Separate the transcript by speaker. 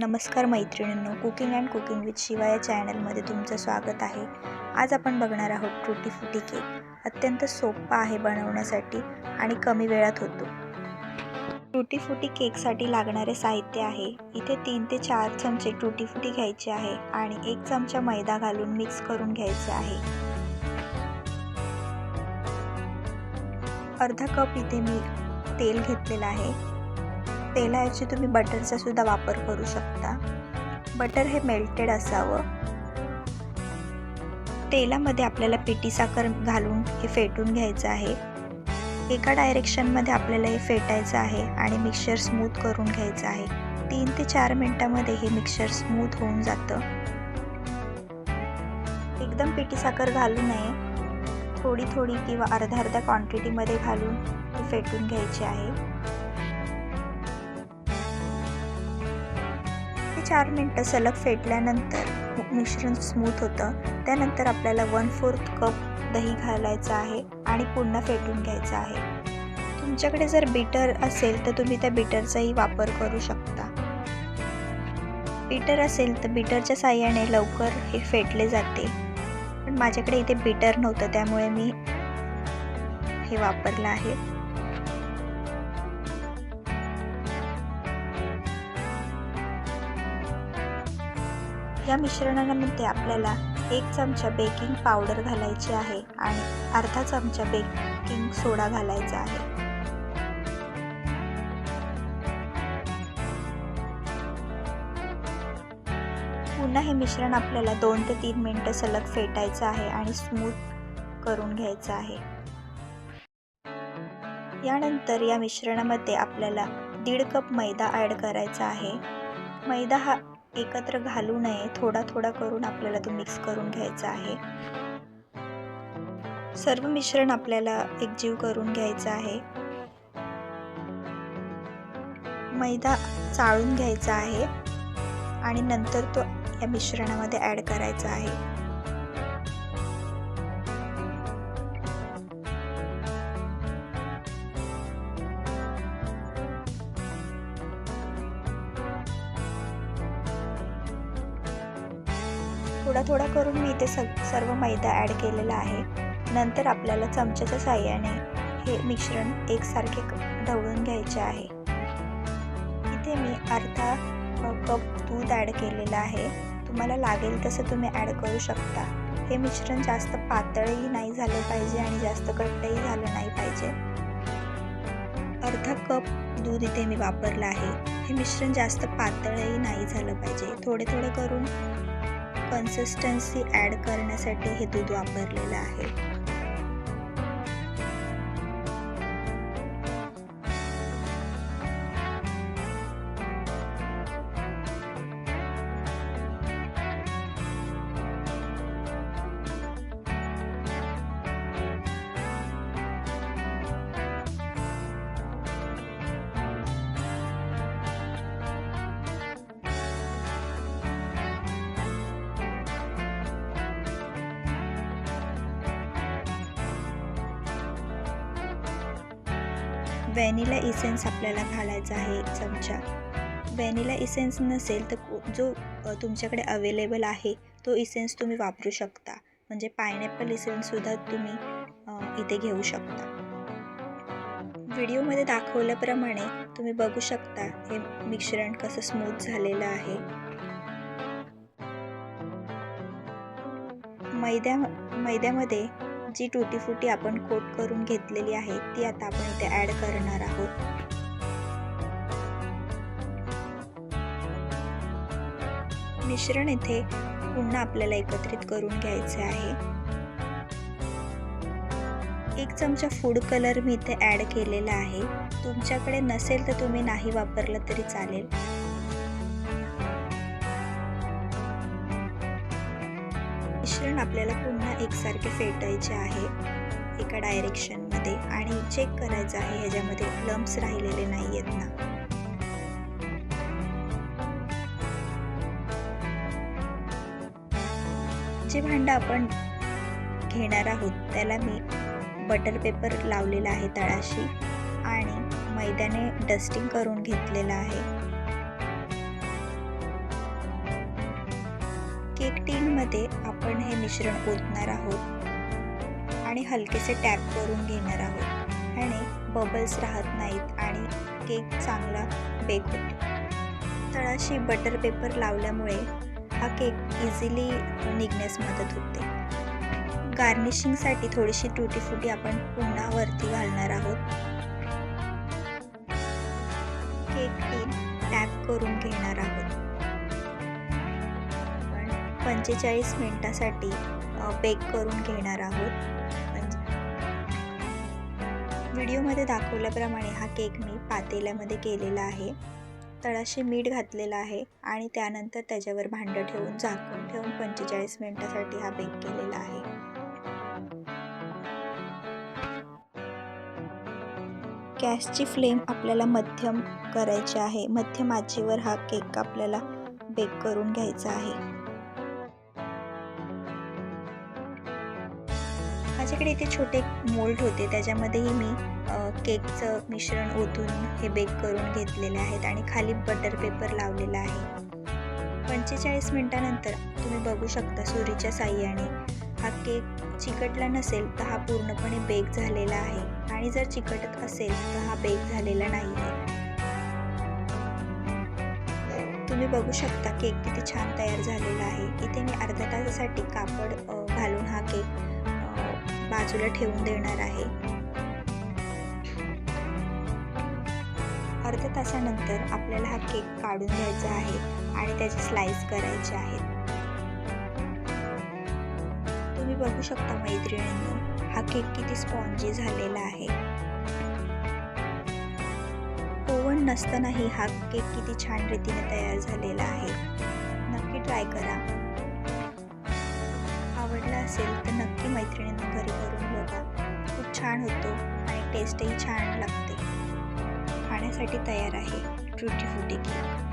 Speaker 1: नमस्कार मैत्रिणींनो cooking and cooking with Shiva या चॅनलमध्ये तुमचं स्वागत आहे. आज आपण बघणार आहोत टुटी फुटी केक अत्यंत सोपा आहे बनवण्यासाठी आणि कमी वेळात होतो. टुटी फुटी केकसाठी लागणारे साहित्य आहे. इथे तीन ते चार चमचे टुटी फुटी घ्यायचे आहे आणि एक चमचा मैदा घालून मिक्स करून घ्यायचे आहे. अर्धा कप इथे मी तेल घेतलेलं आहे. तेलाऐवजी तुम्ही बटरचा सुद्धा वापर करू शकता. बटर हे मेल्टेड असावं. तेलामध्ये आपल्याला पिठी साखर घालून हे फेटून घ्यायचं आहे. एका डायरेक्शनमध्ये आपल्याला हे फेटायचं आहे आणि मिक्सचर स्मूथ करून घ्यायचं आहे. तीन ते चार मिनटामध्ये हे मिक्सचर स्मूथ होऊन जातं. एकदम पिठी साखर घालू नये. थोडी थोडी किंवा अर्धा अर्धा क्वांटिटीमध्ये घालून हे फेटून घ्यायचे आहे. चार मिनटं सलग फेटल्यानंतर मिश्रण स्मूथ होतं. त्यानंतर आपल्याला वन फोर्थ कप दही घालायचं आहे आणि पुन्हा फेटून घ्यायचं आहे. तुमच्याकडे जर बीटर असेल तर तुम्ही त्या बीटरचाही वापर करू शकता. बीटर असेल तर बीटरच्या साह्याने लवकर हे फेटले जाते. पण माझ्याकडे इथे बीटर नव्हतं त्यामुळे मी हे वापरलं आहे. या मिश्रणामध्ये आपल्याला एक चमचा बेकिंग पावडर घालायची आहे आणि अर्धा चमचा बेकिंग सोडा घालायचा आहे. पुन्हा हे मिश्रण आपल्याला दोन ते तीन मिनटं सलग फेटायचं आहे आणि स्मूथ करून घ्यायचं आहे. यानंतर या मिश्रणामध्ये आपल्याला दीड कप मैदा ॲड करायचा आहे. मैदा हा एकत्र घालू नये थोडा थोडा करून आपल्याला तो मिक्स करून घ्यायचा आहे. सर्व मिश्रण आपल्याला एकजीव करून घ्यायचं आहे. मैदा चाळून घ्यायचा आहे आणि नंतर तो या मिश्रणामध्ये ॲड करायचा आहे. थोडा थोडा करून मी इथे सग सर्व मैदा ॲड केलेला आहे. नंतर आपल्याला चमच्याच्या साह्याने हे मिश्रण एकसारखे ढवळून घ्यायचे आहे. इथे मी अर्धा कप दूध ॲड केलेलं आहे. तुम्हाला लागेल तसं तुम्ही ॲड करू शकता. हे मिश्रण जास्त पातळही नाही झालं पाहिजे आणि जास्त घट्टही झालं नाही पाहिजे. अर्धा कप दूध इथे मी वापरलं आहे. हे मिश्रण जास्त पातळही नाही झालं पाहिजे. थोडे थोडे करून कन्सिस्टन्सी ॲड करण्यासाठी हे दूध वापरलेलं आहे. व्हॅनिला इसेन्स आपल्याला घालायचा आहे एक चमचा. व्हॅनिला इसेन्स नसेल तर जो तुमच्याकडे अवेलेबल आहे तो इसेन्स तुम्ही वापरू शकता. म्हणजे पायनॅपल इसेन्ससुद्धा तुम्ही इथे घेऊ शकता. व्हिडिओमध्ये दाखवल्याप्रमाणे तुम्ही बघू शकता हे मिश्रण कसं स्मूथ झालेलं आहे. मैद्या मैद्यामध्ये जी टुटी फुटी आपण कोट करून घेतलेली आहे ती आता आपण इथे ॲड करणार आहोत. मिश्रण इथे पुन्हा आपल्याला एकत्रित करून घ्यायचे आहे. एक चमचा फूड कलर मी इथे ॲड केलेला आहे. तुमच्याकडे नसेल तर तुम्ही नाही वापरलं तरी चालेल. मिश्रण आपल्याला पुन्हा एकसारखे फेटायचे आहे. एका डायरेक्शनमध्ये आणि चेक करायचं आहे ह्याच्यामध्ये लम्स राहिलेले नाही आहेत ना. जे भांडं आपण घेणार आहोत त्याला मी बटर पेपर लावलेला आहे तळाशी आणि मैद्याने डस्टिंग करून घेतलेलं आहे. केक टीनमध्ये आपण हे मिश्रण ओतणार आहोत आणि हलकेसे टॅप करून घेणार आहोत. आणि बबल्स राहत नाहीत आणि केक चांगला बेक होतो. तळाशी बटर पेपर लावल्यामुळे हा केक इझिली निघण्यास मदत होते. गार्निशिंगसाठी थोडीशी टुटी फुटी आपण पुन्हा वरती घालणार आहोत. केक टीन टॅप करून घेणार आहोत. पंचेचाळीस मिनटासाठी बेक करून घेणार आहोत. म्हणजे व्हिडिओमध्ये दाखवल्याप्रमाणे हा केक मी पातेल्यामध्ये केलेला आहे. तळाशी मीठ घातलेलं आहे आणि त्यानंतर त्याच्यावर भांडं ठेवून झाकून ठेवून पंचेचाळीस मिनटासाठी हा बेक केलेला आहे. गॅसची फ्लेम आपल्याला मध्यम करायची आहे. मध्यम आचेवर हा केक आपल्याला बेक करून घ्यायचा आहे. माझ्याकडे इथे छोटे मोल्ड होते. त्याच्यामध्येही मी केकचं मिश्रण ओतून हे बेक करून घेतलेले आहेत आणि खाली बटर पेपर लावलेला आहे. पंचेचाळीस मिनटानंतर तुम्ही बघू शकता सुरीच्या साह्याने. हा केक चिकटला नसेल तर हा पूर्णपणे बेक झालेला आहे. आणि जर चिकटत असेल तर हा बेक झालेला नाही आहे. तुम्ही बघू शकता केक किती छान तयार झालेला आहे. इथे मी अर्ध्या तासासाठी कापड घालून हा केक बाजूला ठेवून देणार आहे. अर्ध्या तासानंतर आपल्याला हा केक काढून घ्यायचा आहे आणि त्याचे स्लाइस करायचे आहेत. तुम्ही बघू शकता मैत्रिणींनो हा केक किती स्पॉन्जी झालेला आहे. ओव्हन नसतानाही हा केक किती छान रीतीने तयार झालेला आहे. नक्की ट्राय करा. आवडला असेल तर नक्की मैत्रिणींना घरी करून बघा खूप छान होतो आणि टेस्टही छान लागते. खाण्यासाठी तयार आहे. ट्रुटी फ्रुटी केक